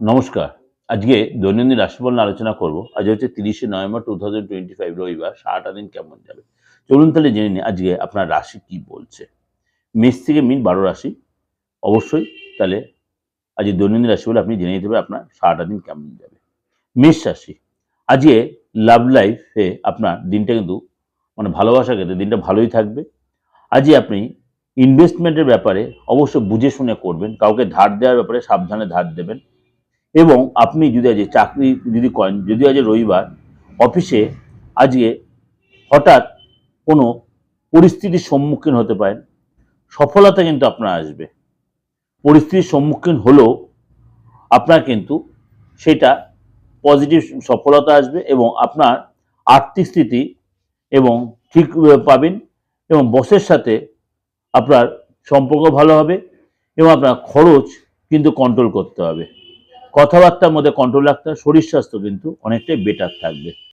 নমস্কার। আজকে দৈনন্দিন রাশিফল আলোচনা করব। আজ হচ্ছে তিরিশে November two thousand twenty five, রবিবার, সারাটা দিন কেমন যাবে? চলুন তাহলে জেনে নিই আজকে আপনার রাশি কি বলছে। মেষ থেকে মিন, বারো রাশি। অবশ্যই তাহলে আজকে দৈনন্দিন রাশি বলে আপনি জেনে নিতে পারবেন আপনার সারাটা দিন কেমন যাবে। মেষ রাশি। আজকে লাভ লাইফে আপনার দিনটা কিন্তু মানে ভালোবাসা ক্ষেত্রে দিনটা ভালোই থাকবে। আজকে আপনি ইনভেস্টমেন্টের ব্যাপারে অবশ্য বুঝে শুনে করবেন, কাউকে ধার দেওয়ার ব্যাপারে সাবধানে ধার দেবেন। এবং আপনি যদি আজ চাকরি যদি করেন, যদি আজ রবিবার অফিসে আজকে হঠাৎ কোনো পরিস্থিতির সম্মুখীন হতে পারেন, সফলতা কিন্তু আপনার আসবে। পরিস্থিতির সম্মুখীন হলেও আপনার কিন্তু সেটা পজিটিভ সফলতা আসবে এবং আপনার আর্থিক স্থিতি এবং ঠিক পাবেন এবং বসের সাথে আপনার সম্পর্ক ভালো হবে এবং আপনার খরচ কিন্তু কন্ট্রোল করতে হবে। কথাবার্তার মধ্যে কন্ট্রোল রাখতে শরীর স্বাস্থ্য কিন্তু অনেকটাই বেটার থাকবে।